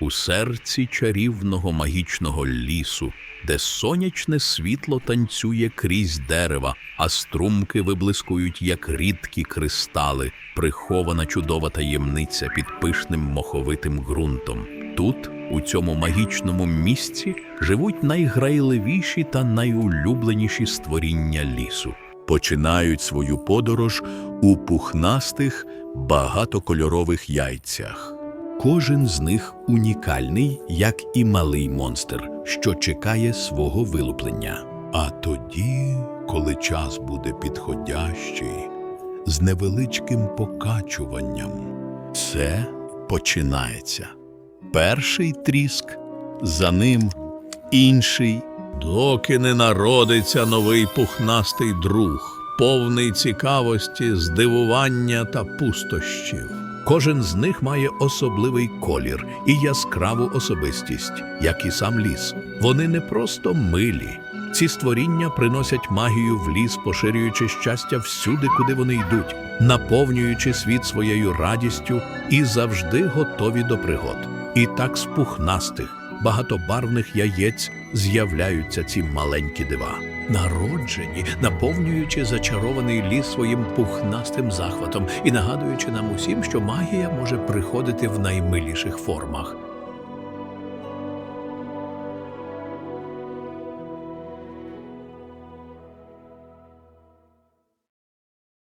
у серці чарівного магічного лісу, де сонячне світло танцює крізь дерева, а струмки виблискують, як рідкі кристали, прихована чудова таємниця під пишним моховитим ґрунтом. Тут, у цьому магічному місці, живуть найграйливіші та найулюбленіші створіння лісу. Починають свою подорож у пухнастих, багатокольорових яйцях. Кожен з них унікальний, як і малий монстр, що чекає свого вилуплення. А тоді, коли час буде підходящий, з невеличким покачуванням, все починається. Перший тріск, за ним інший, доки не народиться новий пухнастий друг, повний цікавості, здивування та пустощів. Кожен з них має особливий колір і яскраву особистість, як і сам ліс. Вони не просто милі. Ці створіння приносять магію в ліс, поширюючи щастя всюди, куди вони йдуть, наповнюючи світ своєю радістю і завжди готові до пригод. І так з пухнастих, багатобарвних яєць з'являються ці маленькі дива. Народжені, наповнюючи зачарований ліс своїм пухнастим захватом і нагадуючи нам усім, що магія може приходити в наймиліших формах.